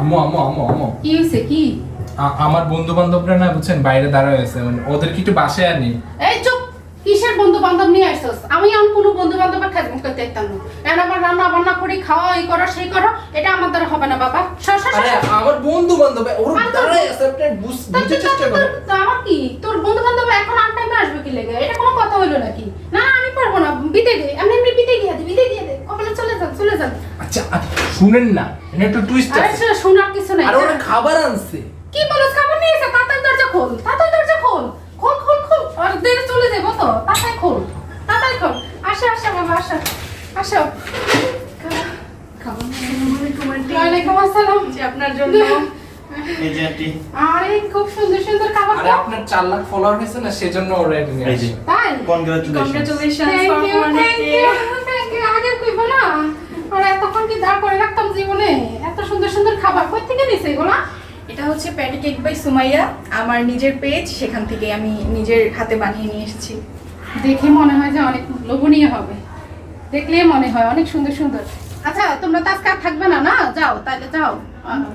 আম্মু আম্মু আম্মু আম্মু। কি হয়েছে কি? আমার বন্ধু বান্ধবরা না বুঝছেন বাইরে দাঁড়ায় আছে মানে ওদেরকে একটু বাসায় আনি এই চুপ! কিসের বন্ধু বান্ধব নিয়ে আসছস? আমি আর কোনো বন্ধু বান্ধবের করতে না। এখন রান্না বান্না করি খাওয়া এই করো সেই করো এটা আমার দ্বারা হবে না বাবা। সর সর সর, সর। আমার বন্ধু বান্ধব ওরা? দাঁড়ায় আছে আপনি বুঝতে চেষ্টা তা আমার কি? তোর বন্ধু বান্ধব এখন আন টাইমে আসবে কি লেগে? এটা কোনো কথা হলো নাকি? না না, আমি পারব না বিতে দে আমি এমনি বিতে দিয়ে দে বিতে দিয়ে দে। কপালে চলে যান চলে যান। আচ্ছা আচ্ছা, শুনেন না। এটা একটু টুইস্ট আরে আছে। শোনার কিছু নাই আর ওরা খাবার আনছে। কি বলছ খাবার নিয়ে এসে তাড়াতাড়ি দরজা খোল তাড়াতাড়ি দরজা খোল। খোল খোল খোল। আর দেরে চলে যাব তো তাড়াতাড়ি খোল তাড়াতাড়ি খোল। আসো আসো বাবা আসো। আসো। ওয়ালাইকুম আসসালাম। যে আপনার জন্য। এই যে আন্টি। আরে খুব সুন্দর সুন্দর খাবার। আরে আপনার চার লাখ ফলোয়ার হয়েছে না সেজন্য ওরা এটা নিয়ে আসছে। তাই? Congratulation congratulation thank you thank you আগে কইবো না ওরা এতক্ষণ কি দাঁড় করে রাখতাম জীবনে? এত সুন্দর সুন্দর খাবার কই থেকে নিছে এগুলা? এটা হচ্ছে প্যাটি কেক বাই সুমাইয়া আমার নিজের পেজ সেখান থেকে আমি নিজের হাতে বানিয়ে নিয়ে এসেছি। দেখে মনে হয় যে অনেক লোভনীয় হবে। দেখলে মনে হয় অনেক সুন্দর সুন্দর। আচ্ছা তোমরা তো আজকে আর থাকবে না না? যাও তাহলে যাও।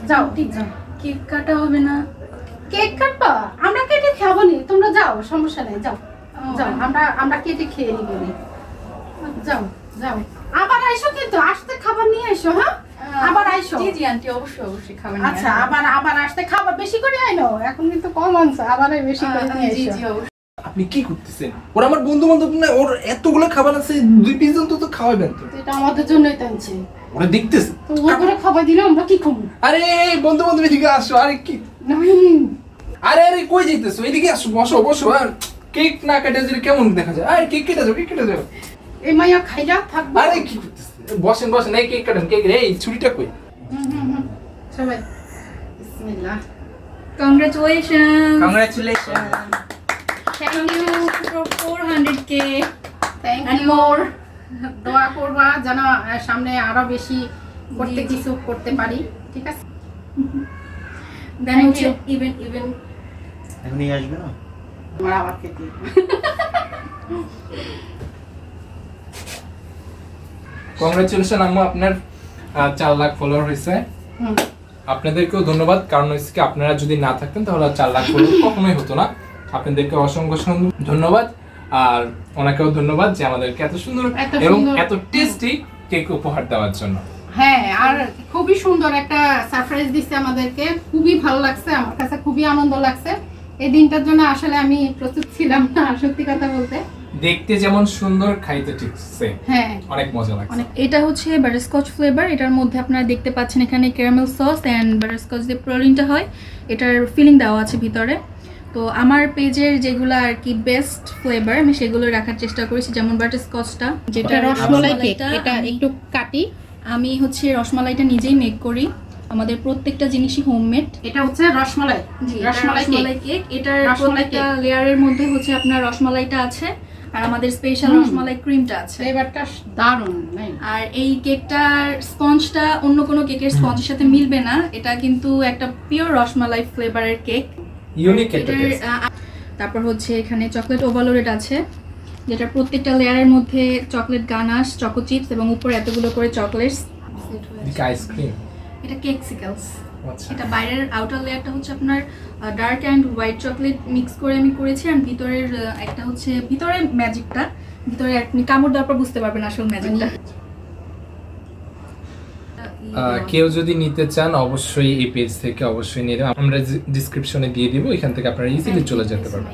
যাও ঠিক যাও। কেক কাটা হবে না। কেক কাটবা? আমরা কেটে খাব নি। তোমরা যাও সমস্যা নেই যাও। যাও আমরা আমরা কেটে খেয়ে নিব যাও যাও। আইসো কিন্তু আসতে খাবার নিয়ে আইসো হ্যাঁ? আবার আইসো। জি জি আন্টি অবশ্যই অবশ্যই খাবেন আচ্ছা আবার আবার আসতে খাবার বেশি করে আইনো এখন কিন্তু কম আনছে আবার বেশি করে নিয়ে আইসো জি অবশ্যই। আপনি কি করতেছেন? ওরা আমার বন্ধু বান্ধব না ওর এতগুলো খাবার আছে দুই পিস জন তো খাওয়াবেন তো। তো এটা আমাদের জন্যই টানছে ওরা দেখতেছে। তো ও করে খাবার দিলে আমরা কি খাব? আরে বন্ধু বান্ধব এদিকে আসো আরে কি? নাই আরে আরে কই যাইতেছো? এদিকে আসো বসো বসো আর কেক না কেটে যদি কেমন দেখা যায়? আরে কেক কেটে যাও কেক কেটে যাও এই মাইয়া খাইয়া থাকব। আরে কি বসেন বসেন এই কেক কাটেন কেক এই ছুরিটা কই? হুম, হুম, হুম। সবাই বিসমিল্লাহ। Congratulation congratulation thank you for 400 K thank And you more. দোয়া করবা যেন সামনে আরও বেশি করতে। কিছু করতে পারি ঠিক আছে? দেন হচ্ছে ইভেন ইভেন এখন নিয়ে আসবে না? আমার আবার খেতে কংগ্রাচুলেশন আম্মু আপনার চার লাখ ফলোয়ার হয়েছে। আপনাদেরকেও ধন্যবাদ কারণ হচ্ছে কি আপনারা যদি না থাকতেন তাহলে চার লাখ ফলোয়ার কখনোই হতো না। আপনাদেরকে অসংখ্য অসংখ্য ধন্যবাদ আর ওনাকেও ধন্যবাদ যে আমাদেরকে এত সুন্দর এবং এত টেস্টি কেক উপহার দেওয়ার জন্য। হ্যাঁ আর খুবই সুন্দর একটা সারপ্রাইজ দিচ্ছে আমাদেরকে। খুবই ভালো লাগছে আমার কাছে খুবই আনন্দ লাগছে। এই দিনটার জন্য আসলে আমি প্রস্তুত ছিলাম না সত্যি কথা বলতে। দেখতে যেমন সুন্দর খাইতে ঠিক same। হ্যাঁ। অনেক মজা লাগছে। অনেক এটা হচ্ছে বাটারস্কচ ফ্লেভার এটার মধ্যে আপনারা দেখতে পাচ্ছেন এখানে ক্যারামেল সস অ্যান্ড বাটারস্কচ যে প্রোলিনটা হয় এটার ফিলিং দেওয়া আছে ভিতরে। তো আমার পেজের যেগুলো আর কি বেস্ট ফ্লেভার আমি সেগুলো রাখার চেষ্টা করেছি যেমন বাটারস্কচটা যেটা রসমালাই কেক এটা একটু কাটি। আমি হচ্ছে রসমালাইটা নিজেই মেক করি। আমাদের প্রত্যেকটা জিনিসই হোমমেড এটা হচ্ছে রসমালাই। রসমালাই কেক এটার রসমালাই প্রত্যেকটা লেয়ারের মধ্যে হচ্ছে আপনার রসমালাইটা আছে। আর আমাদের স্পেশাল। রসমালাই ক্রিমটা আছে। ফ্লেভারটা দারুণ আর এই কেকটার স্পঞ্জটা অন্য কোনো কেকের স্পঞ্জের সাথে মিলবে না। এটা কিন্তু একটা পিওর রসমালাই ফ্লেভারের কেক ইউনিক তারপর হচ্ছে এখানে চকলেট ওভারলোডেড আছে যেটা প্রত্যেকটা লেয়ারের মধ্যে চকলেট গানাশ চকো চিপস এবং উপরে এতগুলো করে চকলেটস আইসক্রিম এটা কেকসিকালস আচ্ছা এটা বাইরের আউটার লেয়ারটা হচ্ছে আপনার dark and white chocolate mix করে আমি করেছি আর ভিতরের একটা হচ্ছে ভিতরের ম্যাজিকটা ভিতরে আপনি কামড় দেওয়ার পর বুঝতে পারবেন আসল ম্যাজিকটা কেউ যদি নিতে চান অবশ্যই এই পেজ থেকে অবশ্যই নিয়ে আমরা ডিসক্রিপশনে দিয়ে দিব এখান থেকে আপনারা ইজিলি চলে যেতে পারবেন।